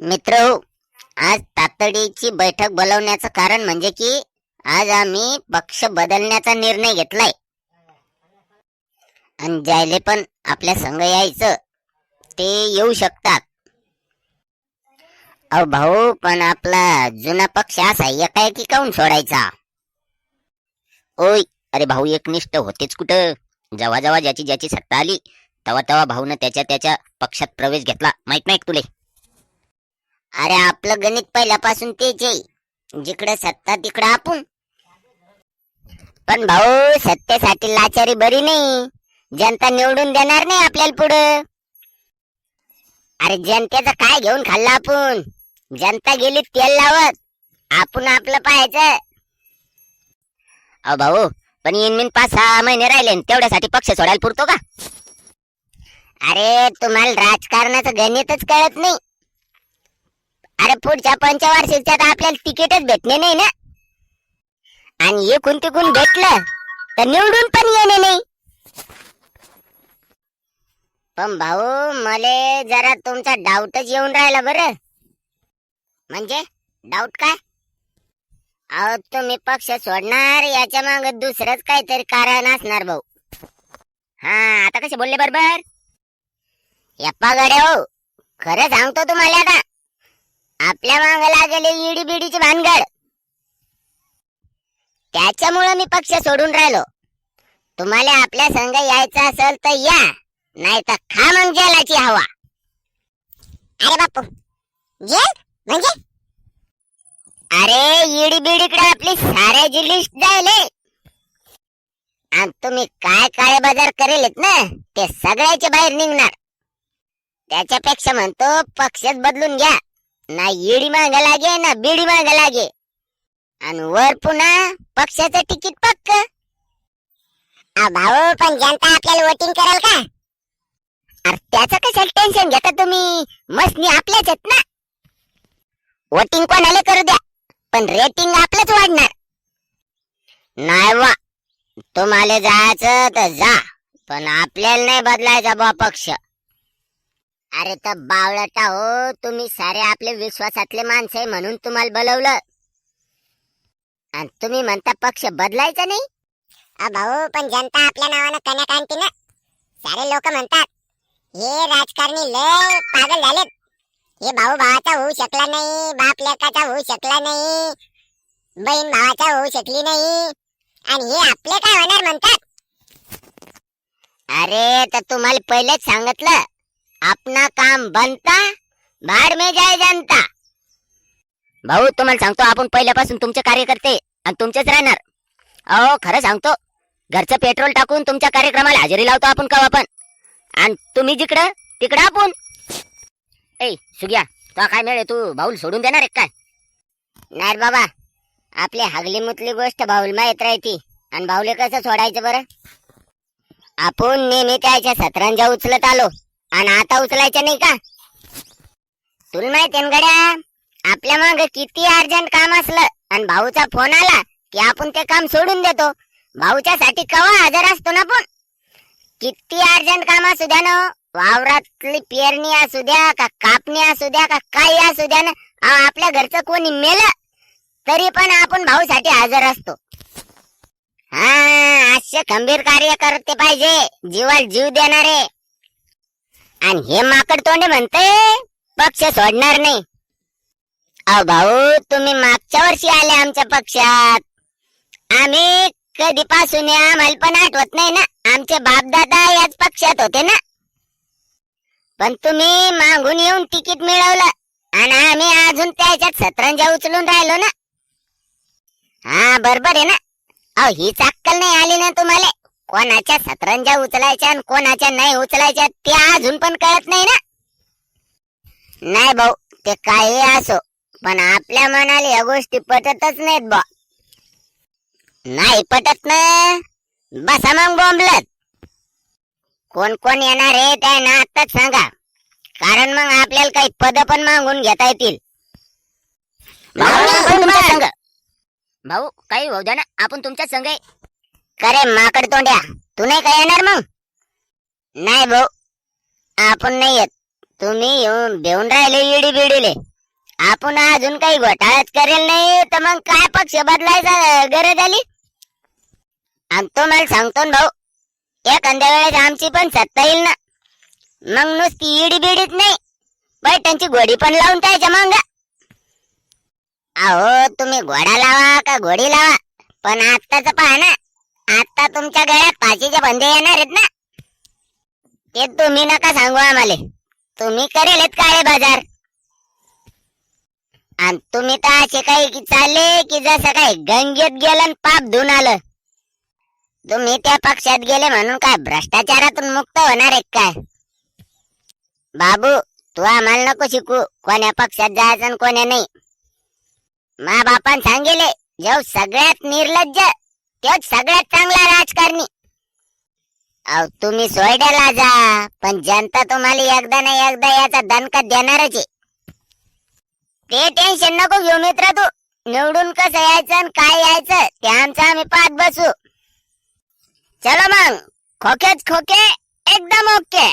मित्र हो, आज तातडीची बैठक बोलवण्याचं कारण म्हणजे की आज आम्ही पक्ष बदलण्याचा निर्णय घेतलाय. आणि ज्याले पण आपल्या संघ यायचं ते येऊ शकतात. अहो भाऊ पण आपला जुना पक्ष असा एकाएकी काऊन सोडायचा. ओय अरे भाऊ एकनिष्ठ होतेच कुठं? जेव्हा जेव्हा ज्याची ज्याची सत्ता आली तेव्हा तेव्हा भाऊनं त्याच्या त्याच्या पक्षात प्रवेश घेतला. माहीत नाही तुले? अरे आपलं गणित पहिल्यापासून तेच आहे. जिकडे सत्ता तिकडे आपण. पण भाऊ सत्तेसाठी लाचारी बरी नाही. जनता निवडून देणार नाही आपल्याला पुढं. अरे जनतेचं काय घेऊन खाल्लं आपण? जनता गेली तेल लावत. आपण आपलं पाहायचं. अहो भाऊ पण इन पाच सहा महिने राहिले तेवढ्यासाठी पक्ष सोडायला पुरतो का? अरे तुम्हाला राजकारणाचं गणितच कळत नाही. अरे पुढच्या पंचवार्षिकच्या तर आपल्याला तिकीटच भेटणे नाही ना. आणि एकूण तिकून भेटलं तर निवडून पण येणे नाही. पण भाऊ मले जरा तुमचा डाऊटच येऊन राहिला बरं. म्हणजे? डाऊट काय? अहो तुम्ही पक्ष सोडणार याच्या मागे दुसरंच काहीतरी कारण असणार भाऊ. हा आता कसे बोलले बरोबर? या गड्या हो. खरं सांगतो तुम्हाला आता. आपल्या माग लागले इडी बिडीची भानगड. त्याच्यामुळं मी पक्ष सोडून राहिलो. तुम्हाला आपल्या संघ यायचं असेल तर या नाही तर खा मग जेलाची हवा. अरे बापू जेल? म्हणजे? अरे इडी बिडीकडे आपली साऱ्याची लिस्ट जायले. आणि तुम्ही काय काळे बाजार करेल ना ते सगळ्याच्या बाहेर निघणार. त्याच्यापेक्षा म्हणतो पक्षच बदलून घ्या. ना इडी माग लागे ना बिडी माग लागे. आणि वर पुन्हा पक्षाचं तिकीट पक्क. भाऊ पण जनता आपल्याला वोटिंग कराल का? अरे त्याचं कशाला टेन्शन घेता तुम्ही? मस्नी आपल्याच आहेत ना. वोटिंग कोणाला करू द्या पण रेटिंग आपलंच वाढणार. नाही वा तुम्हाला जायचं तर जा पण आपल्याला नाही बदलायचा बा पक्ष. अरे तर बावळटा हो तुम्ही सारे आपले विश्वासातले माणसं आहे म्हणून तुम्हाला बोलवलं. आणि तुम्ही म्हणता पक्ष बदलायचा नाही? अ भाऊ पण जनता आपल्या नावानं कन्या आणते ना. सारे लोक म्हणतात हे राजकारणी लय पागल झालेत. हे भाऊ भावाचा होऊ शकला नाही बाप लेकाचा होऊ शकला नाही बहीण भावाचा होऊ शकली नाही. आणि हे आपले काय होणार म्हणतात? अरे तर तुम्हाला पहिलेच सांगितलं. अपना काम बनता बाहेर मे जाय जनता। भाऊ तुम्हाला सांगतो आपण पहिल्यापासून तुमचे कार्यकर्ते आणि तुमचेच राहणार. अहो खरं सांगतो घरचं पेट्रोल टाकून तुमच्या कार्यक्रमाला हजेरी लावतो आपण कवा पण आणि तुम्ही जिकडं तिकडं आपण. ए सुग्या तो काय मिळे तू? भाऊल सोडून देणार आहे काय? नाही रे बाबा आपली हगली मुतली गोष्ट भाऊल माहीत राहती. आणि भाऊले कसं सोडायचं बरं? आपण नेहमी त्याच्या सतरांजा उचलत आलो. आणि आता उचलायचं नाही का? तुला माहिती आहे ना गड्या आपल्या मग किती अर्जंट काम असलं आणि भाऊचा फोन आला की आपण ते काम सोडून देतो. भाऊच्या साठी कवा हजर असतो ना पण किती अर्जंट काम असू द्या ना वावरातली पेरणी असू द्या का कापणी असू द्या का काही असू द्या ना आपल्या घरचं कोणी मेलं तरी पण आपण भाऊसाठी हजर असतो. हा असे खंबीर कार्य करते पाहिजे. जीवाला जीव देणारे. आणि हे माकड तोंडे म्हणते पक्ष सोडणार नाही. अहो भाऊ तुम्ही मागच्या वर्षी आले आमच्या पक्षात. आम्ही कधीपासून आम्हाला पण आठवत नाही ना आमचे बापदादा याच पक्षात होते ना. पण तुम्ही मागून येऊन तिकीट मिळवलं आणि आम्ही अजून त्याच्यात सतरंजा उचलून राहिलो ना. हा बरोबर आहे ना. अहो हीच अक्कल नाही आली ना तुम्हाला. कोणाच्या सतरंजा उचलायच्या आणि कोणाच्या नाही उचलायच्या ते अजून पण कळत नाही ना. नाही भाऊ ते काही असो पण आपल्या मनाला या गोष्टी पटतच नाहीत बा. नाही पटत ना. बसा मग बोंबलत. कोण कोण येणार आहे त्यांना आताच सांगा. कारण मग आपल्याला काही पद पण मागून घेता येतील. भाऊ, आपण तुमच्या भाऊ काही होऊ द्या ना. आपण तुमच्या संघ आहे करे माकड तोंड्या. तू नाही काय येणार मग? नाही भाऊ आपण नाही येत. तुम्ही येऊन देऊन राहिले इडी बिडीले. आपण अजून काही घोटाळाच करेल नाही तर मग काय पक्ष बदलायचा गरज आली? आणि तो मला सांगतो ना भाऊ एखाद्या वेळेस आमची पण सत्ता येईल ना. मग नुसती इडी बिडीच नाही बैठणची घोडी पण लावून त्याच्या मग. अहो तुम्ही घोडा लावा का घोडी लावा? पण आत्ताच पहा ना. आता तुमच्या गळ्यात पाचीचे बंदे येणार आहेत ना? ते तुम्ही नका सांगू आम्हाला. तुम्ही करेल काळे बाजार. आणि तुम्ही तर असे काही की चालले की जसं काही गंगेत गेलं पाप धुवून आलं. तुम्ही त्या पक्षात गेले म्हणून काय भ्रष्टाचारातून मुक्त होणार आहे काय? बाबू तू आम्हाला नको शिकू. कोण्या पक्षात जायचं आणि कोण्या नाही. मा बापान सांगेले जाऊ सगळ्यात निर्लज्ज. तोच सगळ्यात चांगला राजकारणी. अहो तुम्ही सोयड्याला जा पण जनता तुम्हाला एकदा ना एकदा याचा दणका देणारच आहे. ते टेन्शन नको घेऊ मित्र तू. निवडून कसं यायचं आणि काय यायचं ते आमचं आम्ही पाहत बसू. चलो मग. खोकेच खोके एकदम ओके.